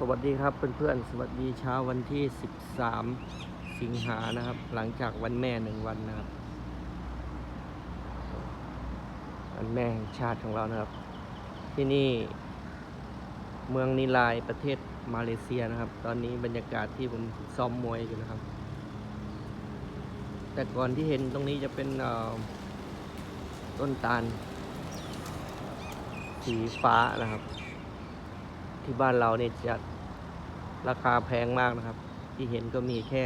สวัสดีครับเพื่อนๆ สวัสดีเช้าวันที่ 13 สิงหานะครับ หลังจากวันแม่หนึ่งวันนะครับ วันแม่แห่งชาติของเรานะครับ ที่นี่เมืองนิลายประเทศมาเลเซียนะครับ ตอนนี้บรรยากาศที่ผมซ้อมมวยอยู่นะครับ แต่ก่อนที่เห็นตรงนี้จะเป็นต้นตาล สีฟ้านะครับ ที่บ้านเราเนี่ยจะราคาแพงมากนะครับ ที่เห็นก็มีแค่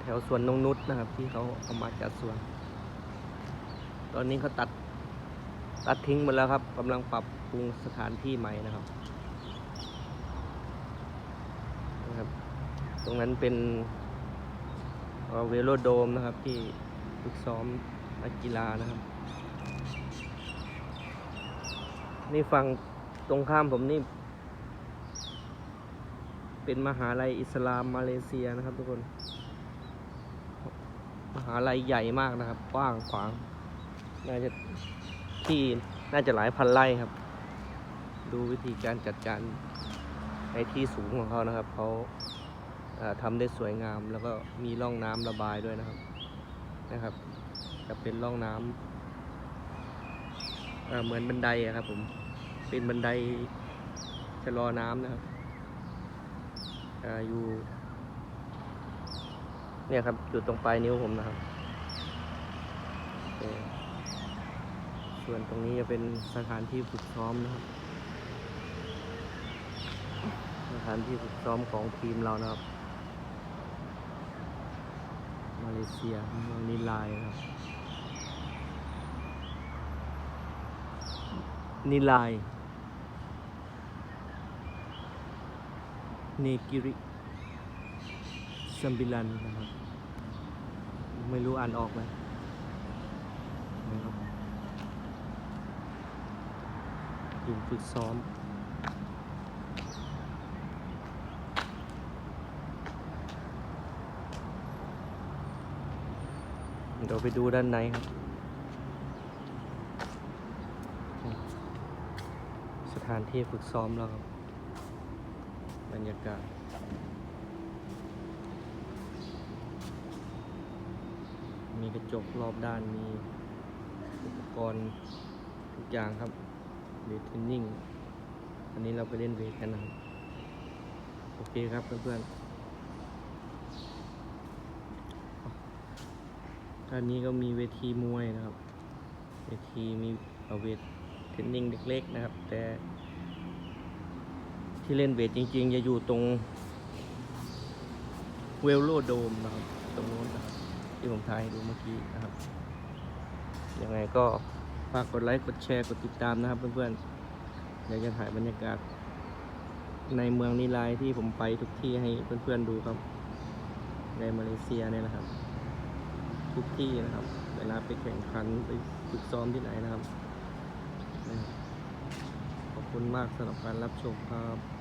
แถวสวนนงนุษนะครับ ที่เขาเอามาจัดสวน ตอนนี้เขาตัดตัดทิ้งหมดแล้วครับกำลังปรับปรุงสถานที่ใหม่นะครับนะครับ ตรงนั้นเป็นเวโรโดมนะครับ ที่ฝึกซ้อมนักกีฬานะครับ นี่ฝั่ง ตรงข้ามผมนี่ เป็นมหาลัยอิสลามมาเลเซียนะครับทุกคน มหาลัยใหญ่มากนะครับกว้างขวาง น่าจะที่น่าจะหลายพันไร่ครับ ดูวิธีการจัดการในที่สูงของเขานะครับเขาทำได้สวยงามแล้วก็มีร่องน้ำระบายด้วยนะครับนะครับ จะเป็นร่องน้ำเเหมือนบันไดครับผม เป็นบันไดชะลอน้ำนะครับออยู่ เนี่ยครับอยู่ตรงปลายนิ้วผมนะครับ ส่วนตรงนี้จะเป็นสถานที่ฝึกซ้อมนะครับ สถานที่ฝึกซ้อมของทีมเรานะครับ มาเลเซียเมืองนิลายนะครับนิลาย เนกิริซัมบิลันนะครับ ไม่รู้อ่านออกไหมนะครับทีมฝึกซ้อมเดี๋ยวไปดูด้านในครับ สถานที่ฝึกซ้อมแล้วครับ รรยากาศมีกระจกรอบด้านมีอุปกรณ์ทุกอย่างครับเวทเทนนิ่งอันนี้เราไปเล่นเวทกันนะครับโอเคครับเพื่อนๆด้านนี้ก็มีเวทีมวยนะครับ เวทีมีเอาเวทเทนนิ่งเล็กๆนะครับ แต่ ที่เล่นเวทจริงๆ จะอยู่ตรงเวลโลโดมนะครับ ตรงนู้นนะครับที่ผมถ่ายดูเมื่อกี้นะครับ ยังไงก็ฝากกดไลค์ กดแชร์ กดติดตามนะครับ เพื่อนๆอยากจะถ่ายบรรยากาศ ในเมืองนิลายที่ผมไปทุกที่ให้เพื่อนๆดูครับ ในมาเลเซียเนี่ยนะครับ ทุกที่นะครับ เวลาไปแข่งขันไปฝึกซ้อมที่ไหนนะครับ ขอบคุณมากสำหรับการรับชมครับ